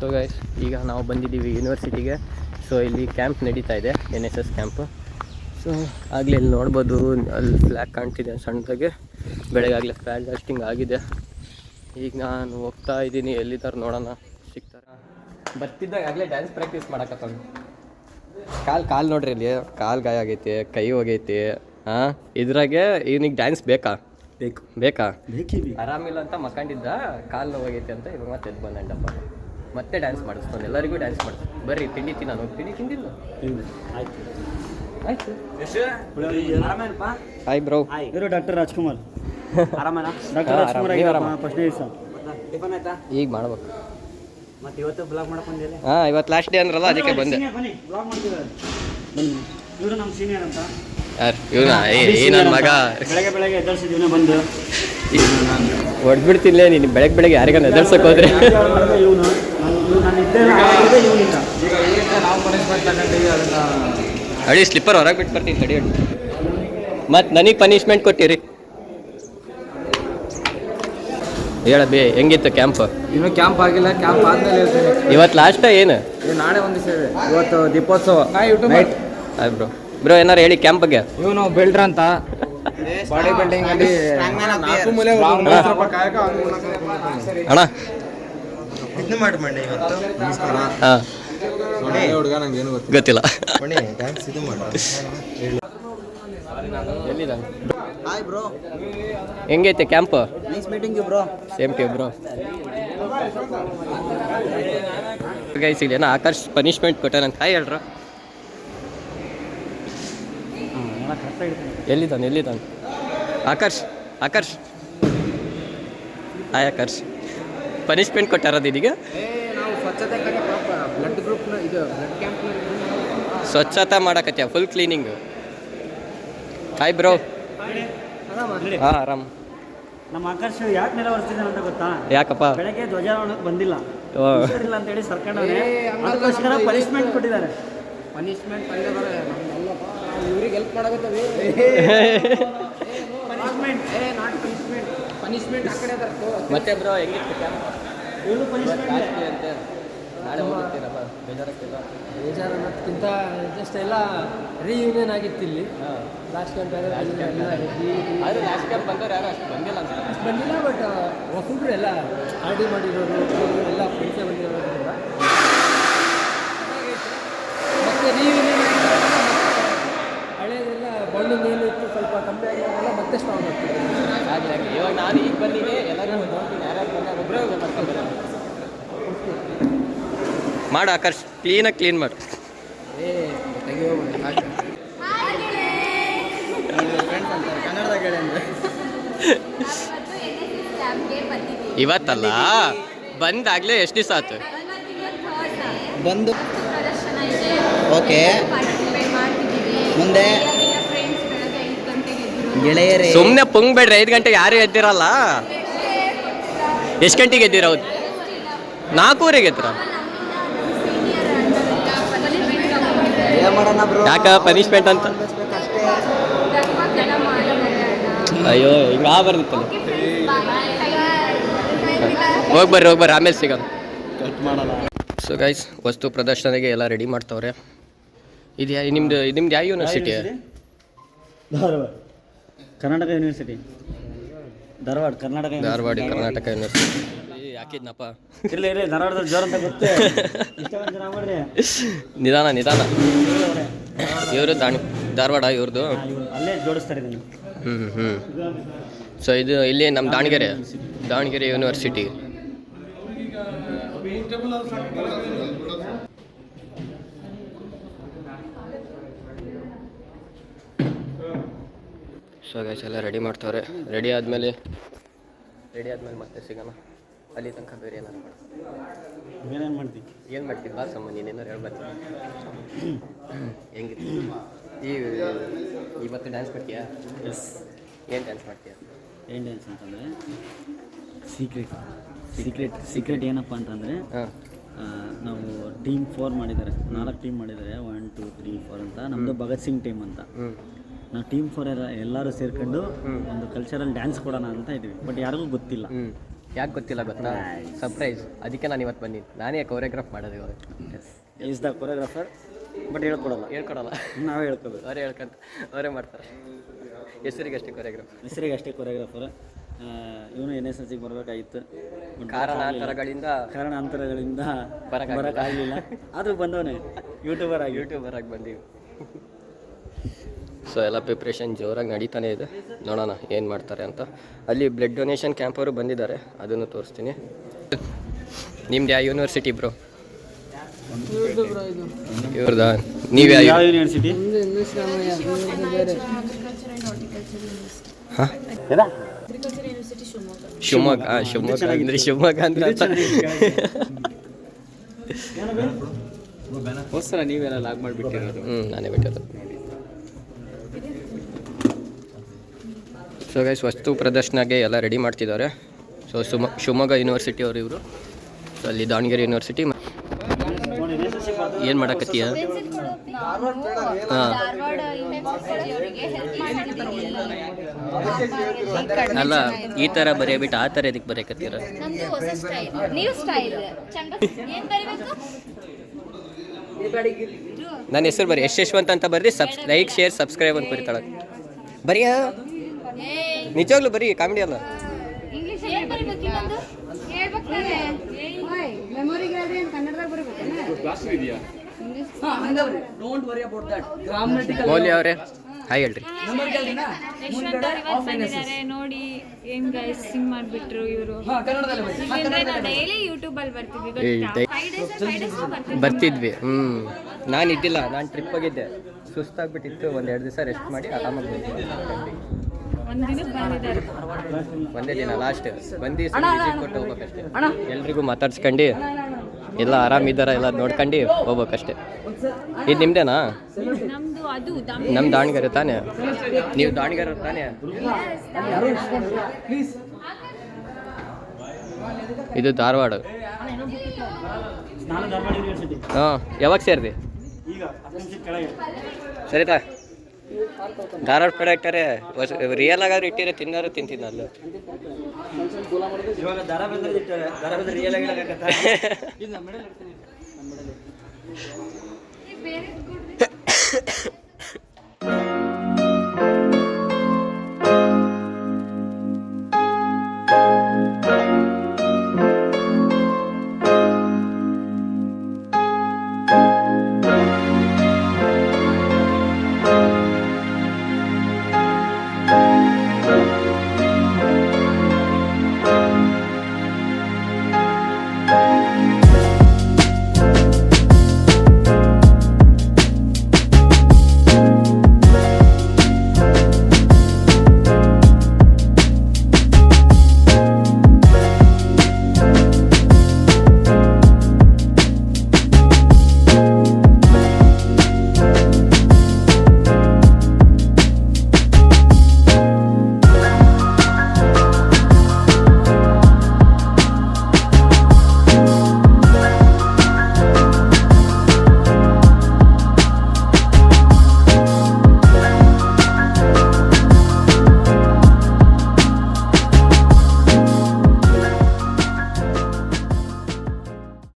So guys ಈಗ ನಾವು ಬಂದಿದ್ದೀವಿ ಯೂನಿವರ್ಸಿಟಿಗೆ ಸೊ ಇಲ್ಲಿ ಕ್ಯಾಂಪ್ ನಡೀತಾ ಇದೆ N S S camp so ಆಗಲೇ ಇಲ್ಲಿ ನೋಡ್ಬೋದು ಅಲ್ಲಿ ಫ್ಲ್ಯಾಗ್ ಕಾಣ್ತಿದೆ ಸಣ್ಣದಾಗೆ. ಬೆಳಗಾಗಲೇ ಫ್ಲ್ಯಾಗ್ ಲಾಸ್ಟಿಂಗ್ ಆಗಿದೆ. ಈಗ ನಾನು ಹೋಗ್ತಾ ಇದ್ದೀನಿ ಎಲ್ಲಿದ್ದಾರೆ ನೋಡೋಣ. ಸಿಗ್ತಾರ? ಬರ್ತಿದ್ದಾಗ ಆಗಲೇ ಡ್ಯಾನ್ಸ್ ಪ್ರಾಕ್ಟೀಸ್ ಮಾಡಕತ್ತ ಕಾಲು ಕಾಲು ನೋಡ್ರಿ ಇಲ್ಲಿ. ಕಾಲು ಗಾಯ ಆಗೈತಿ ಕೈ ಹೋಗೈತಿ. ಹಾಂ ಇದ್ರಾಗೆ ಇವನಿಗೆ ಡ್ಯಾನ್ಸ್ ಬೇಕಾ? ಬೇಕು. ಬೇಕಾ? ಆರಾಮಿಲ್ಲ ಅಂತ ಮಕ್ಕಂಡಿದ್ದ ಕಾಲು ನೋವಾಗೈತೆ ಅಂತ ಇವಾಗ ಮತ್ತೆ ಎದ್ದು ಬಂದಂಡಪ್ಪ ಮತ್ತೆ ಡ್ಯಾನ್ಸ್ ಮಾಡಿಸ್ತಾನೆ ಎಲ್ಲರಿಗೂ ಡ್ಯಾನ್ಸ್ ಮಾಡಿಸ್ತಾನೆ. ಬರ್ರಿ ತಿಂಡಿ ತಿನ್ನೋನು ತಿಂಡಿ ತಿಂದಿಲ್ಲ ಆಯ್ತು. ಹಾಯ್ ಬ್ರೋ ಇವರು ಡಾಕ್ಟರ್ ರಾಜ್ಕುಮಾರ್. ಆರಾಮನ? ಹಾ, ಡಾಕ್ಟರ್ ರಾಜ್ಕುಮಾರ್ ನೀವ್ ಆಗಿರಪ್ಪ ಆರಾಮ? ಫಸ್ಟ್ನೇ ದಿವಸ ಟಿಫನ್ ಆಯ್ತಾ? ಈಗ ಮಾಡ್ಬೇಕು. ಮತ್ತೆ ಇವತ್ತು ಬ್ಲಾಗ್ ಮಾಡಕ್ ಬಂದಿಲ್ಲ ಹಾಂ ಇವತ್ತು ಲಾಸ್ಟ್ ಡೇ ಅಂದ್ರಲ್ಲ ಅದಕ್ಕೆ ಬಂದೆ. ಬನ್ನಿ ಬ್ಲಾಗ್ ಮಾಡ್ತಿದ್ದಾರೆ ಬನ್ನಿ. ಇವರು ನಮ್ಮ ಸೀನಿಯರ್ ಅಂತ. ಯಾರು ಇವನ? ಏ ನನ್ನ ಮಗ. ಬೆಳಗ್ಗೆ ಬೆಳಗ್ಗೆ ಎದ್ದರ್ಸಿದ್ದೀವಿ ಬಂದು. ನೀನು ಬೆಳಗ್ಗೆ ಬೆಳಗ್ಗೆ ಯಾರಿಗಾನ ಎದರ್ಸಕ್ಕೆ ಹೋದ್ರೆ? ಇವನು. ಅಡಿ ಸ್ಲಿಪ್ಪರ್ ಹೊರಗೆ ಬಿಟ್ಟು ಬರ್ತೀನಿ ತಡಿ ಅಡಿ ಮತ್ತು ನನಗೆ ಪನಿಷ್ಮೆಂಟ್ ಕೊಟ್ಟಿರಿ. ಹೇಳ ಬೇ ಹೆಂಗಿತ್ತು ಕ್ಯಾಂಪ್ ಇನ್ನು ಕ್ಯಾಂಪ್ ಆಗಿಲ್ಲ ಕ್ಯಾಂಪ್ ಆದ್ಮೇಲೆ ಹೇಳ್ತೀನಿ. ಇವತ್ತು ಲಾಸ್ಟ್ ಏನು? ನಾಳೆ ಒಂದು ಸೇವೆ ಇವತ್ತು ದೀಪೋತ್ಸವ. ನೈಟ್ ಆಯ್ತು ಬ್ರೋ ಬ್ರೋ ಏನಾರು ಹೇಳಿ ಕ್ಯಾಂಪ್ ಬಗ್ಗೆ. ಇವನು ಬಿಲ್ಡರ್ ಅಂತ. ಬಾಡಿ ಬಿಲ್ಡಿಂಗ್ ಅಲ್ಲಿ ನಾಲ್ಕು ಮೂಲೆ ಅಣ್ಣ. ಇದು ಮಾಡಿ ಮಂಡೆ ಇವತ್ತು. ನಮಸ್ಕಾರ. ಹಾಂ. ಹುಡುಗ ನಂಗೆ ಏನು ಗೊತ್ತಿಲ್ಲ. ಗೊತ್ತಿಲ್ಲ. ಮಣಿ ಡ್ಯಾನ್ಸ್ ಇದು ಮಾಡಿ. ಎಲ್ಲಿದ್ದಾನೆ ಹಾಯ್ ಬ್ರೋ ಹೆಂಗೈತೆ camp nice meeting you bro same to bro guys ಇಲ್ಲೇನೋ ಆಕರ್ಷ್ ಪನಿಷ್ಮೆಂಟ್ ಕೊಟ್ಟಾನಂತ ಹಾಯ್ ಹೇಳ್ರ ಎಲ್ಲಿದ್ದಾನೆ ಎಲ್ಲಿದ್ದಾನೆ? ಆಕರ್ಷ್ ಆಕರ್ಷ್. ಹಾಯ್ ಆಕರ್ಷ್. ಪನಿಷ್ಮೆಂಟ್ ಕೊಟ್ಟಾರದು ಇದೀಗ? ನಾವು ಸ್ವಚ್ಛತೆ ಕಡೆ ಬ್ಲಡ್ ಗ್ರೂಪ್ನ ಇದು ಬ್ಲಡ್ ಕ್ಯಾಂಪ್ ಸ್ವಚ್ಛತಾ ಮಾಡಕತ್ಯ? ಫುಲ್ ಕ್ಲೀನಿಂಗ್ ಹಾಯ್ ಬ್ರೋ ಹಾಂ ಆರಾಮ್. ನಮ್ಮ ಆಕರ್ಷ ಯಾಕೆ ನೆಲ ಒರೆಸ್ತಿದ್ದಾನೆ ಅಂತ ಗೊತ್ತಾ? ಯಾಕಪ್ಪ? ಬೆಳಗ್ಗೆ ಧ್ವಜಾರೋಹಣ ಬಂದಿಲ್ಲ. ಇಲ್ಲ ಅಂತ ಅಂತೇಳಿ ಸರ್ಕಾರ ಅದಕ್ಕೋಸ್ಕರ ಪನಿಷ್ಮೆಂಟ್ ಕೊಟ್ಟಿದ್ದಾರೆ. ಪನಿಷ್ಮೆಂಟ್ ಇವ್ರಿಗೆ ಹೆಲ್ಪ್ ಮಾಡಕತ್ತವಿ. ಪನಿಷ್ಮೆಂಟ್ ಏ ನಾಟ್ ಪನಿಷ್ಮೆಂಟ್ ಪನಿಷ್ಮೆಂಟ್ ಆ ಕಡೆ ಮತ್ತೆ ಬ್ರೋ ಹೆಂಗಿತ್ತು ಅಂತೆ. ನಾಳೆ ಹೋಗ್ತೀರಪ್ಪ ಬೇಜಾರಾಗ್ತಿಲ್ಲ. ಬೇಜಾರು ಅನ್ನೋದಕ್ಕಿಂತ ಜಸ್ಟ್ ಎಲ್ಲ ರೀಯೂನಿಯನ್ ಆಗಿತ್ತು ಇಲ್ಲಿ ಲಾಸ್ಟ್ ಕ್ಯಾಂಪ್ ಆದ್ರೆ ಲಾಸ್ಟ್ ಕ್ಯಾಂಪ್ ಬಂದವ್ರು ಯಾರು ಅಷ್ಟು ಬಂದಿಲ್ಲ ಅಂತ. ಅಷ್ಟು ಬಂದಿಲ್ಲ ಬಟ್ ಹೊಸಬ್ರು ಎಲ್ಲ ಆರ್ ಡಿ ಮಾಡಿರೋರು ಎಲ್ಲ ಫ್ರೆಂಡ್ಸೇ ಬಂದಿರೋದ್ರಿಂದ ಮತ್ತೆ ರೀಯೂನಿಯನ್ ಹಳೆಯದೆಲ್ಲ ಬೌಲಿಂಗ್ ಏನು ಇತ್ತು ಸ್ವಲ್ಪ ಕಮ್ಮಿ ಆಗಿರೋದೆಲ್ಲ ಮತ್ತೆ ಸ್ಟ್ರಾಂಗ್ ಆಗ್ತದೆ ಆಗಲಿ ಆಗಲಿ ಇವಾಗ ನಾನು ಈಗ ಬಂದಿದ್ದೆ ಎಲ್ಲರೂ ನೋಡ್ತೀನಿ ಯಾರ್ಯಾರು ಬಂದಾಗ ಒಬ್ಬರೇ ಮಾಡ್ಕೊಂಡು ಮಾಡು ಆಕರ್ಷ್ ಕ್ಲೀನಾಗಿ ಕ್ಲೀನ್ ಮಾಡು. ಇವತ್ತಲ್ಲ? ಬಂದಾಗಲೇ ಎಷ್ಟು ದಿವಸ ಆಯ್ತು? ಬಂದು ಓಕೆ. ಮುಂದೆ ಗೆಳೆಯರೇ ಸುಮ್ಮನೆ ಪುಂಗ್ ಬೇಡ್ರಿ ಐದು ಗಂಟೆಗೆ ಯಾರು ಎದ್ದಿರಲ್ಲ ಎಷ್ಟು ಗಂಟೆಗೆ ಎದ್ದಿರ ಹೌದು ನಾಲ್ಕೂವರೆಗೆ ಎದ್ದಿರ ಮಾಡೋಣ ಬ್ರೋ ಯಾಕ ಪನಿಷ್ಮೆಂಟ್ ಅಂತ? ಅಯ್ಯೋ ಹಿಂಗ ಬರ್ದಿತ್ತಲ್ಲ. ಹೋಗಿ ಬರ್ರಿ ಹೋಗಿ ಬರ್ರಿ ಆಮೇಲೆ ಸಿಗೋದು. ಕಟ್ ಮಾಡಲ್ಲ ಸೊ ಗೈಸ್ ವಸ್ತು ಪ್ರದರ್ಶನಗೆ ಎಲ್ಲ ರೆಡಿ ಮಾಡ್ತಾವ್ರೆ. ಇದು ಯಾ ನಿಮ್ದು ನಿಮ್ದು ಯಾವ university Dharwad. Karnataka university Dharwad Karnataka Dharwad Karnataka university ಯಾಕಿದ್ನಪ್ಪ? ಇರಲಿ ಇರಲಿ ಧಾರವಾಡದಲ್ಲಿ ಜೋರ ಅಂತ ಗೊತ್ತೇ. ಇಷ್ಟೊಂದು ಜನ ಮಾಡ್ರಿ. ನಿಧಾನ ನಿಧಾನ. ಇವರು ದಾಣಿ ಧಾರವಾಡ ಇವ್ರದ್ದು ಅಲ್ಲೇ ಜೋಡಿಸ್ತಾರೆ ಇದನ್ನು. ಹ್ಞೂ ಹ್ಞೂ ಸೊ ಇದು ಇಲ್ಲಿ ನಮ್ಮ Davanagere Davanagere university so guys ಎಲ್ಲ ರೆಡಿ ಮಾಡ್ತವ್ರೆ. ರೆಡಿ ಆದಮೇಲೆ ರೆಡಿ ಆದಮೇಲೆ ಮತ್ತೆ ಸಿಗೋಣ. ಅಲ್ಲಿ ತನಕ ಬೇರೆ ಏನಾರು ಮಾಡ್ತಿ? ಏನು ಮಾಡ್ತೀನಿ ಬಾ ಸಮ್ಮ ನೀನೇನಾರು ಹೇಳ್ಬರ್ತೀನಿ ಹೆಂಗಿತ್ತು ಈ ಇವತ್ತು ಡ್ಯಾನ್ಸ್ ಮಾಡ್ತೀಯಾ? ಎಸ್ ಏನು ಡ್ಯಾನ್ಸ್ ಮಾಡ್ತೀಯಾ? ಏನು ಡ್ಯಾನ್ಸ್ ಅಂತಂದರೆ? ಸೀಕ್ರೆಟ್ ಸೀಕ್ರೆಟ್ ಸೀಕ್ರೆಟ್ ಏನಪ್ಪ ಅಂತಂದರೆ ನಾವು ಟೀಮ್ ಫೋರ್ ಮಾಡಿದ್ದಾರೆ ನಾಲ್ಕು ಟೀಮ್ ಮಾಡಿದ್ದಾರೆ ಒನ್ ಟೂ ತ್ರೀ ಫೋರ್ ಅಂತ. ನಮ್ಮದು ಭಗತ್ ಸಿಂಗ್ ಟೀಮ್ ಅಂತ. ನಾವು ಟೀಮ್ ಫೋರ್ ಎಲ್ಲ ಎಲ್ಲರೂ ಸೇರ್ಕೊಂಡು ಒಂದು ಕಲ್ಚರಲ್ ಡ್ಯಾನ್ಸ್ ಕೊಡೋಣ ಅಂತ ಇದ್ವಿ ಬಟ್ ಯಾರಿಗೂ ಗೊತ್ತಿಲ್ಲ. ಯಾಕೆ ಗೊತ್ತಿಲ್ಲ ಗೊತ್ತಾ? ಸರ್ಪ್ರೈಸ್ ಅದಕ್ಕೆ ನಾನು ಇವತ್ತು ಬನ್ನಿ. ನಾನೇ ಕೊರಿಯೋಗ್ರಾಫ್ ಮಾಡೋದು ಇವಾಗ. ಈಸ್ ದ ಕೊರಿಯೋಗ್ರಾಫರ್ ಬಟ್ ಹೇಳ್ಕೊಡಲ್ಲ. ಹೇಳ್ಕೊಡಲ್ಲ. ನಾವೇ ಹೇಳ್ಕೊಬೇಕು. ಅವರೇ ಹೇಳ್ಕೊಂತ ಅವರೇ ಮಾಡ್ತಾರೆ. ಹೆಸರಿಗೆ ಅಷ್ಟೇ ಕೊರಿಯೋಗ್ರಾಫ್ ಹೆಸರಿಗೆ ಅಷ್ಟೇ ಕೊರಿಯೋಗ್ರಾಫರ್ ಇವನು ಎನ್ ಎಸ್ ಎಸ್ಗೆ ಸಿಗೆ ಬರಬೇಕಾಗಿತ್ತು ಕಾರಣಾಂತರಗಳಿಂದ ಕಾರಣಾಂತರಗಳಿಂದ ಬರಕ್ಕೆ ಬರೋಕ್ಕಾಗಲಿಲ್ಲ. ಆದರೂ ಬಂದವನೇ. ಯೂಟ್ಯೂಬರ್ ಆಗಿ. ಯೂಟ್ಯೂಬರ್ ಆಗಿ ಬಂದೀವಿ. ಸೊ ಎಲ್ಲ ಪ್ರಿಪ್ರೇಷನ್ ಜೋರಾಗಿ ನಡೀತಾನೆ ಇದೆ. ನೋಡೋಣ ಏನು ಮಾಡ್ತಾರೆ ಅಂತ. ಅಲ್ಲಿ ಬ್ಲಡ್ ಡೊನೇಷನ್ ಕ್ಯಾಂಪ್ ಅವರು ಬಂದಿದ್ದಾರೆ. ಅದನ್ನು ತೋರಿಸ್ತೀನಿ. ನಿಮ್ದು ಯಾವ ಯೂನಿವರ್ಸಿಟಿ ಬ್ರೋ ಇವ್ರದ? ನೀವು ಯಾವ ಯೂನಿವರ್ಸಿಟಿ ಶಿವಮೊಗ್ಗ. ಶಿವಮೊಗ್ಗ ಅಂದ್ರೆ ಶಿವಮೊಗ್ಗ ಅಂದ್ರೆ ನೀವೆಲ್ಲ ಲಾಗ್ ಮಾಡಿಬಿಟ್ಟಿರೋದು ಹ್ಞೂ ನಾನೇ ಬಿಟ್ಟಿರೋದು ಸೊ ಗೈಸ್ ವಸ್ತು ಪ್ರದರ್ಶನಕ್ಕೆ ಎಲ್ಲ ರೆಡಿ ಮಾಡ್ತಿದ್ದಾರೆ. ಸೊ ಶಿವಮ ಶಿವಮೊಗ್ಗ ಯೂನಿವರ್ಸಿಟಿ ಅವರು ಇವರು. ಸೊ ಅಲ್ಲಿ ದಾವಣಗೆರೆ ಯೂನಿವರ್ಸಿಟಿ ಏನು ಮಾಡಕತ್ತೀಯ? ಹಾಂ. ಅಲ್ಲ ಈ ಥರ ಬರೆಯಬಿಟ್ಟು ಆ ಥರ ಇದಕ್ಕೆ ಬರೆಯಕತ್ತೀರ? ನನ್ನ ಹೆಸರು ಬರೀ ಯಶ್ ಯಶವಂತ್ ಅಂತ ಬರ್ರಿ ಸಬ್ಸ್ ಲೈಕ್ ಶೇರ್ ಸಬ್ಸ್ಕ್ರೈಬ್ ಅಂತ ಬರೀತಾಳೆ. ಬರಿಯ? ನಿಜವಾಗ್ಲೂ ಬರೀ ಕಾಮಿಡಿ ಅಲ್ಲ? ಇಂಗ್ಲಿಷ್ ಏನ್ ಬರಿಬೇಕು ಇನ್ನೊಂದು? ಹೇಳ್ಬೇಕು ತಾನೇ. ಮೌಲ್ಯ ಅವರೇ ಹಾಯ್ ಹೇಳ್ರಿ. ನೋಡಿ ಏನ್ ಗೈಸ್ ಸಿಂಗ್ ಮಾಡ್ಬಿಟ್ರು ಇವರು. ಡೈಲಿ ಯೂಟ್ಯೂಬ್ ಅಲ್ಲಿ ಬರ್ತೀವಿ ಏ, ಗೊತ್ತಾ? ಡೈ- ಫೈವ್ ಡೇಸ್ ಫೈವ್ ಡೇಸ್ ಬರ್ತಿದ್ವಿ. ಹ್ಮ್. ನಾನು ಇದ್ದಿಲ್ಲ ನಾನು ಟ್ರಿಪ್ ಹೋಗಿದ್ದೆ. ಸುಸ್ತಾಗ್ಬಿಟ್ಟಿತ್ತು ಒಂದು ಎರಡು ದಿವಸ ರೆಸ್ಟ್ ಮಾಡಿ ಆರಾಮಾಗಿ ಬಂದಿದ್ದೆ ಒಂದ್ ದಿನ ಲಾಸ್ಟ್ ಬಂದು ಕೊಟ್ಟು ಹೋಗ್ಬೇಕಷ್ಟೇ ಎಲ್ರಿಗೂ ಮಾತಾಡ್ಸ್ಕೊಂಡು. ಎಲ್ಲ ಆರಾಮಿದ್ದಾರ ಎಲ್ಲ ನೋಡ್ಕೊಂಡು ಹೋಗ್ಬೇಕಷ್ಟೇ. ಇದು ನಿಮ್ದೇನಾ? ನಮ್ ಅದು ತಾನೆ ನಮ್ಮ ದಾವಣಗೆರೆ ತಾನೇ? ನೀವು ದಾವಣಗೆರೆ ತಾನೇ? ಇದು ಧಾರವಾಡ. ನಾನು ಧಾರವಾಡ ಯೂನಿವರ್ಸಿಟಿ ಹಾಂ ಯಾವಾಗ ಸೇರಿದೆ? ಸರಿತಾ? ಧಾರವಾಡ ಪ್ರಾಡಕ್ಟರೇ ರಿಯಲ್ ಆಗಾದ್ರೆ ಇಟ್ಟಿರೆ ತಿನ್ನೋರು ಇಟ್ಟಾರೆ ಬಂದ್ರೆ ರಿಯಲ್